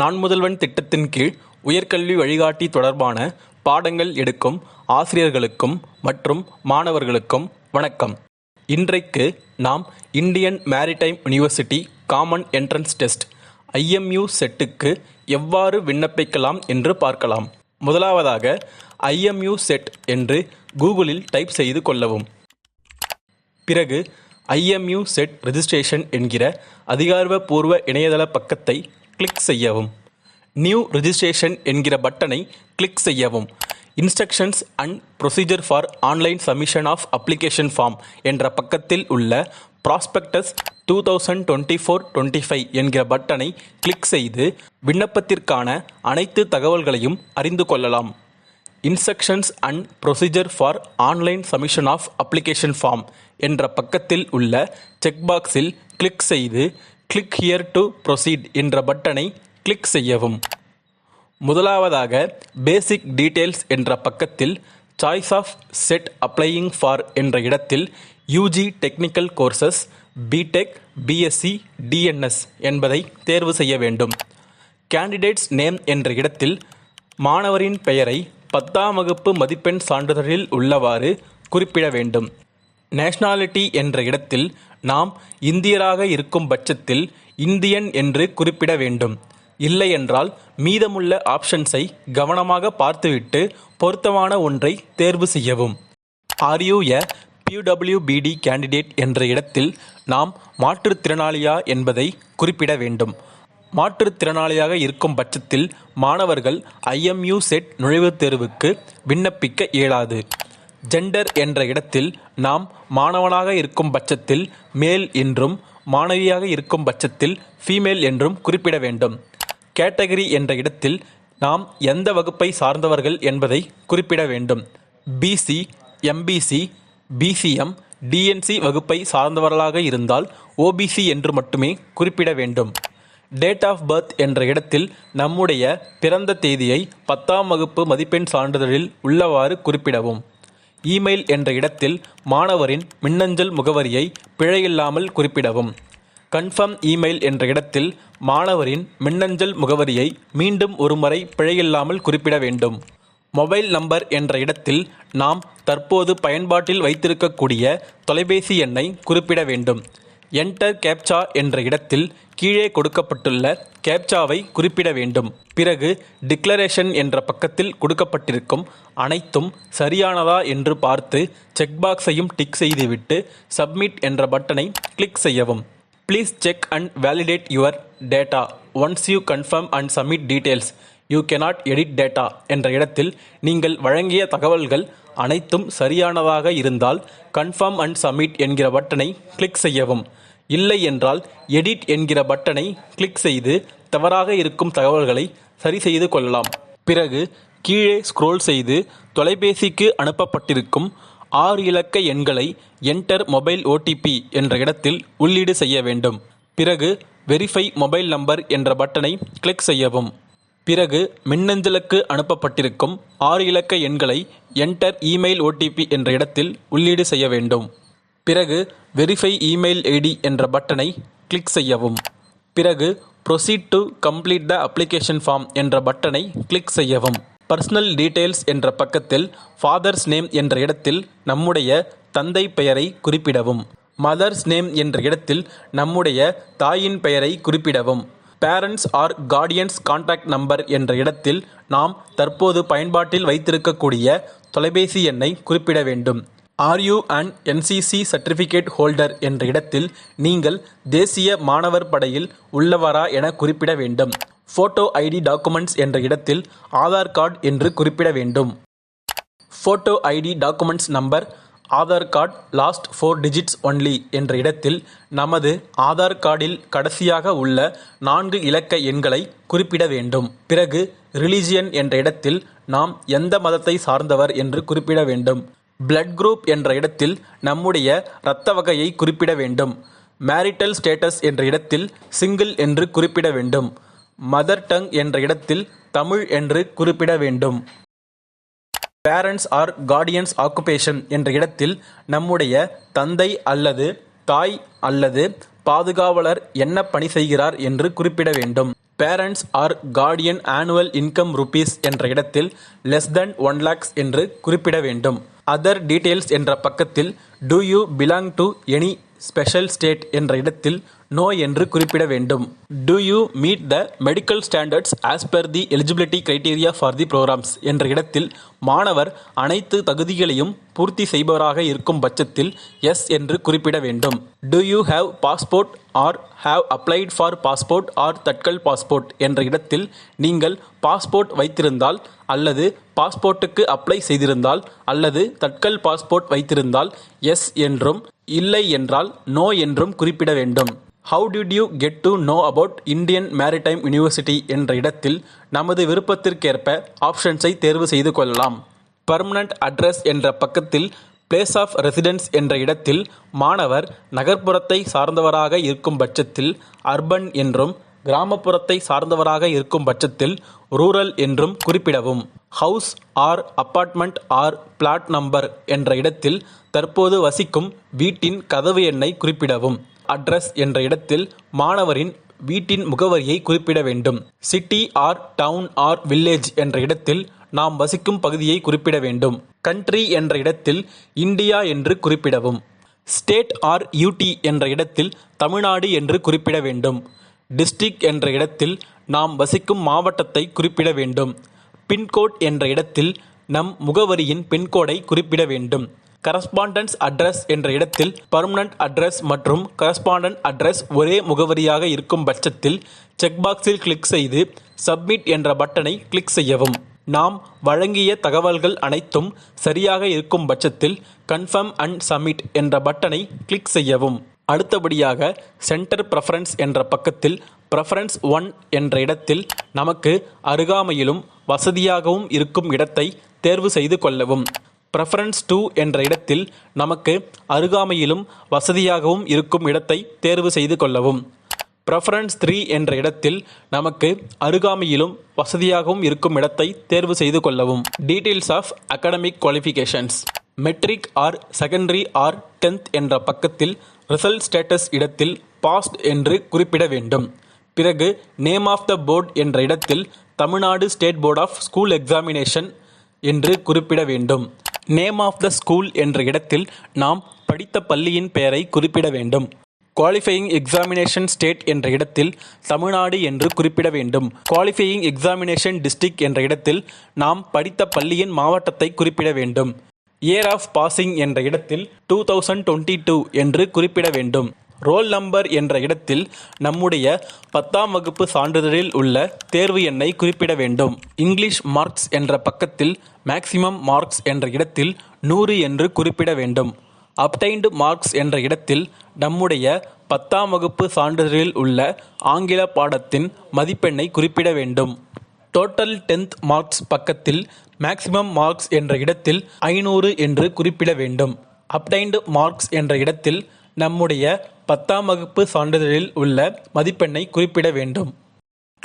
நான் முதல்வன் திட்டத்தின் கீழ் உயர்கல்வி வழிகாட்டி தொடர்பான பாடங்கள் எடுக்கும் ஆசிரியர்களுக்கும் மற்றும் மாணவர்களுக்கும் வணக்கம். இன்றைக்கு நாம் Indian maritime university common entrance test IMU செட்டுக்கு எவ்வாறு விண்ணப்பிக்கலாம் என்று பார்க்கலாம். முதலாவதாக ஐஎம்யூ செட் என்று கூகுளில் டைப் செய்து கொள்ளவும். பிறகு ஐஎம்யூ செட் ரெஜிஸ்ட்ரேஷன் என்கிற அதிகாரப்பூர்வ இணையதள பக்கத்தை கிளிக் செய்யவும். நியூ ரிஜிஸ்ட்ரேஷன் என்கிற பட்டனை கிளிக் செய்யவும். Instructions and procedure for online submission of application form என்ற பக்கத்தில் உள்ள prospectus two thousand twenty four twenty five என்கிற பட்டனை கிளிக் செய்து விண்ணப்பத்திற்கான அனைத்து தகவல்களையும் அறிந்து கொள்ளலாம். Instructions and procedure for online submission of application form என்ற பக்கத்தில் உள்ள செக்பாக்ஸில் கிளிக் செய்து கிளிக் ஹியர் டு ப்ரொசீட் என்ற பட்டனை கிளிக் செய்யவும். முதலாவதாக பேசிக் டீட்டெயில்ஸ் என்ற பக்கத்தில் choice of CET applying for என்ற இடத்தில் UG technical courses BTech BSc DNS என்பதை தேர்வு செய்ய வேண்டும். கேண்டிடேட்ஸ் நேம் என்ற இடத்தில் மாணவரின் பெயரை பத்தாம் வகுப்பு மதிப்பெண் சான்றிதழில் உள்ளவாறு குறிப்பிட வேண்டும். நேஷனாலிட்டி என்ற இடத்தில் நாம் இந்தியராக இருக்கும் பட்சத்தில் இந்தியன் என்று குறிப்பிட வேண்டும். இல்லையென்றால் மீதமுள்ள ஆப்ஷன்ஸை கவனமாக பார்த்துவிட்டு பொருத்தமான ஒன்றை தேர்வு செய்யவும். Are you a PWBD candidate என்ற இடத்தில் நாம் மாற்றுத்திறனாளியா என்பதை குறிப்பிட வேண்டும். மாற்றுத்திறனாளியாக இருக்கும் பட்சத்தில் மாணவர்கள் ஐஎம்யூ செட் நுழைவுத் தேர்வுக்கு விண்ணப்பிக்க இயலாது. ஜெண்டர் என்ற இடத்தில் நாம் மாணவனாக இருக்கும் பட்சத்தில் மேல் என்றும் மாணவியாக இருக்கும் பட்சத்தில் ஃபீமேல் என்றும் குறிப்பிட வேண்டும். கேட்டகரி என்ற இடத்தில் நாம் எந்த வகுப்பை சார்ந்தவர்கள் என்பதை குறிப்பிட வேண்டும். பிசி எம்பிசி பிசிஎம் டிஎன்சி வகுப்பை சார்ந்தவர்களாக இருந்தால் ஓபிசி என்று மட்டுமே குறிப்பிட வேண்டும். டேட் ஆஃப் பர்த் என்ற இடத்தில் நம்முடைய பிறந்த தேதியை பத்தாம் வகுப்பு மதிப்பெண் சான்றிதழில் உள்ளவாறு குறிப்பிடவும். இமெயில் என்ற இடத்தில் மாணவரின் மின்னஞ்சல் முகவரியை பிழையில்லாமல் குறிப்பிடவும். கன்ஃபர்ம் இமெயில் என்ற இடத்தில் மாணவரின் மின்னஞ்சல் முகவரியை மீண்டும் ஒருமுறை பிழையில்லாமல் குறிப்பிட வேண்டும். மொபைல் நம்பர் என்ற இடத்தில் நாம் தற்போது பயன்பாட்டில் வைத்திருக்கக்கூடிய தொலைபேசி எண்ணை குறிப்பிட வேண்டும். என்டர் கேப்சா என்ற இடத்தில் கீழே கொடுக்கப்பட்டுள்ள கேப்சாவை குறிப்பிட வேண்டும். பிறகு டிக்ளரேஷன் என்ற பக்கத்தில் கொடுக்கப்பட்டிருக்கும் அனைத்தும் சரியானதா என்று பார்த்து செக்பாக்ஸையும் டிக் செய்துவிட்டு சப்மிட் என்ற பட்டனை கிளிக் செய்யவும். Please check and validate your data once you confirm and submit details you cannot edit data என்ற இடத்தில் நீங்கள் வழங்கிய தகவல்கள் அனைத்தும் சரியானதாக இருந்தால் கன்ஃபார்ம் அண்ட் சப்மிட் என்கிற பட்டனை கிளிக் செய்யவும். இல்லை என்றால் எடிட் என்கிற பட்டனை கிளிக் செய்து தவறாக இருக்கும் தகவல்களை சரி செய்து கொள்ளலாம். பிறகு கீழே ஸ்க்ரோல் செய்து தொலைபேசிக்கு அனுப்பப்பட்டிருக்கும் ஆறு இலக்க எண்களை என்டர் மொபைல் ஓடிபி என்ற இடத்தில் உள்ளீடு செய்ய வேண்டும். பிறகு வெரிஃபை மொபைல் நம்பர் என்ற பட்டனை கிளிக் செய்யவும். பிறகு மின்னஞ்சலுக்கு அனுப்பப்பட்டிருக்கும் ஆறு இலக்க எண்களை என்டர் இமெயில் ஓடிபி என்ற இடத்தில் உள்ளீடு செய்ய வேண்டும். பிறகு வெரிஃபை இமெயில் ஐடி என்ற பட்டனை கிளிக் செய்யவும். பிறகு proceed to complete the application form என்ற பட்டனை கிளிக் செய்யவும். பர்சனல் டீட்டெயில்ஸ் என்ற பக்கத்தில் ஃபாதர்ஸ் நேம் என்ற இடத்தில் நம்முடைய தந்தை பெயரை குறிப்பிடவும். மதர்ஸ் நேம் என்ற இடத்தில் நம்முடைய தாயின் பெயரை குறிப்பிடவும். Parents or guardians contact number என்ற இடத்தில் நாம் தற்போது பயன்பாட்டில் வைத்திருக்கக்கூடிய தொலைபேசி எண்ணை குறிப்பிட வேண்டும். Are you an NCC certificate holder என்ற இடத்தில் நீங்கள் தேசிய மாணவர் படையில் உள்ளவரா என குறிப்பிட வேண்டும். ஃபோட்டோ ஐடி டாக்குமெண்ட்ஸ் என்ற இடத்தில் ஆதார் கார்டு என்று குறிப்பிட வேண்டும். Photo ID documents number Aadhaar card last four digits only என்ற இடத்தில் நமது ஆதார் கார்டில் கடைசியாக உள்ள நான்கு இலக்க எண்களை குறிப்பிட வேண்டும். பிறகு ரிலிஜியன் என்ற இடத்தில் நாம் எந்த மதத்தை சார்ந்தவர் என்று குறிப்பிட வேண்டும். பிளட் குரூப் என்ற இடத்தில் நம்முடைய இரத்த வகையை குறிப்பிட வேண்டும். மேரிட்டல் ஸ்டேட்டஸ் என்ற இடத்தில் சிங்கிள் என்று குறிப்பிட வேண்டும். மதர் டங் என்ற இடத்தில் தமிழ் என்று குறிப்பிட வேண்டும். பேரண்ட்ஸ் ஆர் கார்டியன்ஸ் ஆக்குபேஷன் என்ற இடத்தில் நம்முடைய தந்தை அல்லது தாய் அல்லது பாதுகாவலர் என்ன பணி செய்கிறார் என்று குறிப்பிட வேண்டும். Parents or guardian annual income rupees என்ற இடத்தில் லெஸ் தென் ஒன் லேக்ஸ் என்று குறிப்பிட வேண்டும். அதர் டீடைல்ஸ் என்ற பக்கத்தில் do you belong to any special state என்ற இடத்தில் நோ என்று குறிப்பிட வேண்டும். Do you meet the medical standards as per the eligibility criteria for the programmes என்ற இடத்தில் மாணவர் அனைத்து தகுதிகளையும் பூர்த்தி செய்பவராக இருக்கும் பட்சத்தில் எஸ் என்று குறிப்பிட வேண்டும். Do you have passport or have applied for passport or tatkal passport என்ற இடத்தில் நீங்கள் பாஸ்போர்ட் வைத்திருந்தால் அல்லது பாஸ்போர்ட்டுக்கு அப்ளை செய்திருந்தால் அல்லது தட்கல் பாஸ்போர்ட் வைத்திருந்தால் எஸ் என்றும் இல்லை என்றால் நோ என்றும் குறிப்பிட வேண்டும். How did you get to know about Indian maritime university என்ற இடத்தில் நமது விருப்பத்திற்கேற்ப ஆப்ஷன்ஸை தேர்வு செய்து கொள்ளலாம். பர்மனண்ட் அட்ரஸ் என்ற பக்கத்தில் பிளேஸ் ஆஃப் ரெசிடென்ஸ் என்ற இடத்தில் மாணவர் நகர்ப்புறத்தை சார்ந்தவராக இருக்கும் பட்சத்தில் அர்பன் என்றும் கிராமப்புறத்தை சார்ந்தவராக இருக்கும் பட்சத்தில் ரூரல் என்றும் குறிப்பிடவும். House or apartment or flat number என்ற இடத்தில் தற்போது வசிக்கும் வீட்டின் கதவு எண்ணை குறிப்பிடவும். அட்ரஸ் என்ற இடத்தில் மாணவரின் வீட்டின் முகவரியை குறிப்பிட வேண்டும். City or town or village என்ற இடத்தில் நாம் வசிக்கும் பகுதியை குறிப்பிட வேண்டும். கண்ட்ரி என்ற இடத்தில் இந்தியா என்று குறிப்பிடவும். ஸ்டேட் ஆர் யூடி என்ற இடத்தில் தமிழ்நாடு என்று குறிப்பிட வேண்டும். டிஸ்ட்ரிக் என்ற இடத்தில் நாம் வசிக்கும் மாவட்டத்தை குறிப்பிட வேண்டும். பின்கோட் என்ற இடத்தில் நம் முகவரியின் பின்கோடை குறிப்பிட வேண்டும். கரஸ்பாண்டன்ஸ் அட்ரஸ் என்ற இடத்தில் பர்மனன்ட் அட்ரஸ் மற்றும் கரஸ்பாண்டன்ட் அட்ரஸ் ஒரே முகவரியாக இருக்கும் பட்சத்தில் செக்பாக்ஸில் கிளிக் செய்து சப்மிட் என்ற பட்டனை கிளிக் செய்யவும். நாம் வழங்கிய தகவல்கள் அனைத்தும் சரியாக இருக்கும் பட்சத்தில் கன்ஃபர்ம் அண்ட் சப்மிட் என்ற பட்டனை கிளிக் செய்யவும். அடுத்தபடியாக சென்டர் ப்ரெஃபரன்ஸ் என்ற பக்கத்தில் ப்ரெஃபரன்ஸ் ஒன் என்ற இடத்தில் நமக்கு அருகாமையிலும் வசதியாகவும் இருக்கும் இடத்தை தேர்வு செய்து கொள்ளவும். ப்ரெஃபரன்ஸ் டூ என்ற இடத்தில் நமக்கு அருகாமையிலும் வசதியாகவும் இருக்கும் இடத்தை தேர்வு செய்து கொள்ளவும். ப்ரெஃபரன்ஸ் த்ரீ என்ற இடத்தில் நமக்கு அருகாமையிலும் வசதியாகவும் இருக்கும் இடத்தை தேர்வு செய்து கொள்ளவும். Details of academic qualifications matric or secondary or tenth என்ற பக்கத்தில் ரிசல்ட் ஸ்டேட்டஸ் இடத்தில் பாஸ்ட் என்று குறிப்பிட வேண்டும். பிறகு நேம் ஆஃப் த போர்ட் என்ற இடத்தில் Tamil Nadu state board of school examination என்று குறிப்பிட வேண்டும். நேம் ஆஃப் த ஸ்கூல் என்ற இடத்தில் நாம் படித்த பள்ளியின் பெயரை குறிப்பிட வேண்டும். குவாலிஃபையிங் எக்ஸாமினேஷன் ஸ்டேட் என்ற இடத்தில் தமிழ்நாடு என்று குறிப்பிட வேண்டும். குவாலிஃபையிங் எக்ஸாமினேஷன் டிஸ்ட்ரிக்ட் என்ற இடத்தில் நாம் படித்த பள்ளியின் மாவட்டத்தை குறிப்பிட வேண்டும். இயர் ஆஃப் பாசிங் என்ற இடத்தில் டூ தௌசண்ட் டுவெண்ட்டி டூ என்று குறிப்பிட வேண்டும். ரோல் நம்பர் என்ற இடத்தில் நம்முடைய பத்தாம் வகுப்பு சான்றிதழில் உள்ள தேர்வு எண்ணை குறிப்பிட வேண்டும். இங்கிலீஷ் மார்க்ஸ் என்ற பக்கத்தில் மேக்சிமம் மார்க்ஸ் என்ற இடத்தில் நூறு என்று குறிப்பிட வேண்டும். அப்டைன்டு மார்க்ஸ் என்ற இடத்தில் நம்முடைய பத்தாம் வகுப்பு சான்றிதழில் உள்ள ஆங்கில பாடத்தின் மதிப்பெண்ணை குறிப்பிட வேண்டும். டோட்டல் டென்த் மார்க்ஸ் பக்கத்தில் மேக்சிமம் மார்க்ஸ் என்ற இடத்தில் ஐநூறு என்று குறிப்பிட வேண்டும். அப்டைன்டு மார்க்ஸ் என்ற இடத்தில் நம்முடைய பத்தாம் வகுப்பு சான்றிதழில் உள்ள மதிப்பெண்ணை குறிப்பிட வேண்டும்.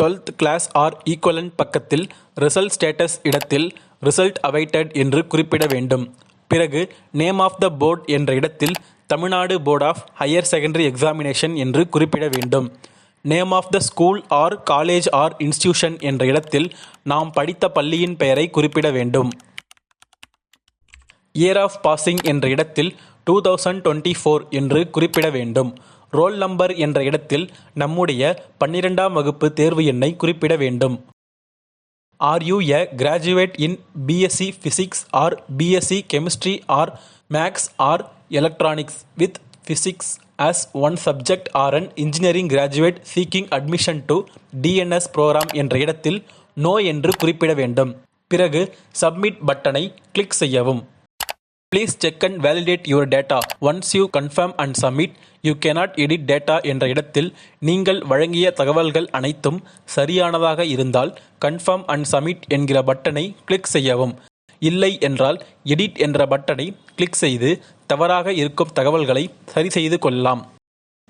டுவெல்த் கிளாஸ் ஆர் ஈக்குவலன்ட் பக்கத்தில் ரிசல்ட் ஸ்டேட்டஸ் இடத்தில் ரிசல்ட் அவைட்டட் என்று குறிப்பிட வேண்டும். பிறகு நேம் ஆஃப் த போர்ட் என்ற இடத்தில் Tamil Nadu board of higher secondary examination என்று குறிப்பிட வேண்டும். Name of the school or college or institution என்ற இடத்தில் நாம் படித்த பள்ளியின் பெயரை குறிப்பிட வேண்டும். இயர் ஆஃப் பாசிங் என்ற இடத்தில் டூ தௌசண்ட் டுவெண்ட்டி ஃபோர் என்று குறிப்பிட வேண்டும். ரோல் நம்பர் என்ற இடத்தில் நம்முடைய பன்னிரெண்டாம் வகுப்பு தேர்வு எண்ணை குறிப்பிட வேண்டும். Are you a graduate in BSc physics or BSc chemistry or maths or electronics with physics as one subject or an engineering graduate seeking admission to DNS programme என்ற இடத்தில் நோ என்று குறிப்பிட வேண்டும். பிறகு சப்மிட் பட்டனை கிளிக் செய்யவும். Please check and validate your data once you confirm and submit you cannot edit data என்ற இடத்தில் நீங்கள் வழங்கிய தகவல்கள் அனைத்தும் சரியானதாக இருந்தால் கன்ஃபார்ம் அண்ட் சப்மிட் என்கிற பட்டனை கிளிக் செய்யவும். இல்லை என்றால் எடிட் என்ற பட்டனை கிளிக் செய்து தவறாக இருக்கும் தகவல்களை சரி செய்து கொள்ளலாம்.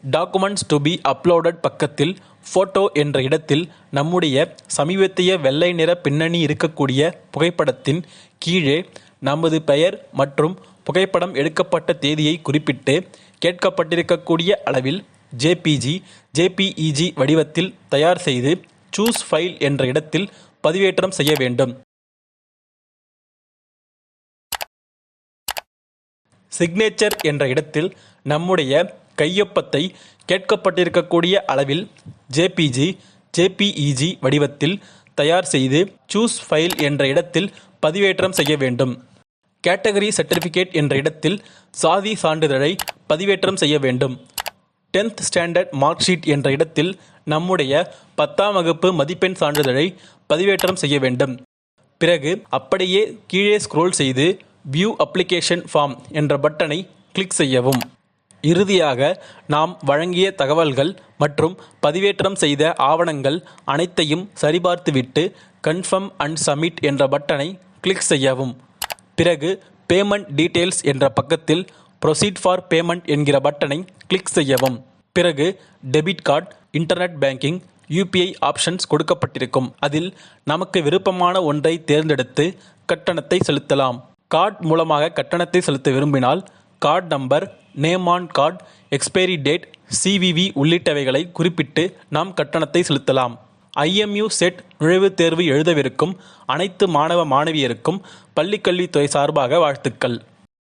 டாக்குமெண்ட்ஸ் டு பி அப்லோடட் பக்கத்தில் ஃபோட்டோ என்ற இடத்தில் நம்முடைய சமீபத்திய வெள்ளை நிற பின்னணி இருக்கக்கூடிய புகைப்படத்தின் கீழே நமது பெயர் மற்றும் புகைப்படம் எடுக்கப்பட்ட தேதியை குறிப்பிட்டு கேட்கப்பட்டிருக்கக்கூடிய அளவில் ஜேபிஜி ஜேபிஇஜி வடிவத்தில் தயார் செய்து சூஸ் ஃபைல் என்ற இடத்தில் பதிவேற்றம் செய்ய வேண்டும். சிக்னேச்சர் என்ற இடத்தில் நம்முடைய கையொப்பத்தை கேட்கப்பட்டிருக்கக்கூடிய அளவில் ஜேபிஜி ஜேபிஇஜி வடிவத்தில் தயார் செய்து சூஸ் ஃபைல் என்ற இடத்தில் பதிவேற்றம் செய்ய வேண்டும். கேட்டகரி சர்டிஃபிகேட் என்ற இடத்தில் சாதி சான்றிதழை பதிவேற்றம் செய்ய வேண்டும். டென்த் ஸ்டாண்டர்ட் மார்க் ஷீட் என்ற இடத்தில் நம்முடைய பத்தாம் வகுப்பு மதிப்பெண் சான்றிதழை பதிவேற்றம் செய்ய வேண்டும். பிறகு அப்படியே கீழே ஸ்க்ரோல் செய்து வியூ அப்ளிகேஷன் ஃபார்ம் என்ற பட்டனை கிளிக் செய்யவும். இறுதியாக நாம் வழங்கிய தகவல்கள் மற்றும் பதிவேற்றம் செய்த ஆவணங்கள் அனைத்தையும் சரிபார்த்துவிட்டு கன்ஃபர்ம் அண்ட் சப்மிட் என்ற பட்டனை கிளிக் செய்யவும். பிறகு பேமெண்ட் டீட்டெயில்ஸ் என்ற பக்கத்தில் ப்ரொசீட் ஃபார் பேமெண்ட் என்கிற பட்டனை கிளிக் செய்யவும். பிறகு debit card internet banking UPI options கொடுக்கப்பட்டிருக்கும். அதில் நமக்கு விருப்பமான ஒன்றை தேர்ந்தெடுத்து கட்டணத்தை செலுத்தலாம். கார்டு மூலமாக கட்டணத்தை செலுத்த விரும்பினால் card number name on card expiry date CVV உள்ளிட்டவைகளை குறிப்பிட்டு நாம் கட்டணத்தை செலுத்தலாம். ஐஎம்யூ செட் நுழைவுத் தேர்வு எழுதவிருக்கும் அனைத்து மாணவ மாணவியருக்கும் பள்ளிக்கல்வித்துறை சார்பாக வாழ்த்துக்கள்.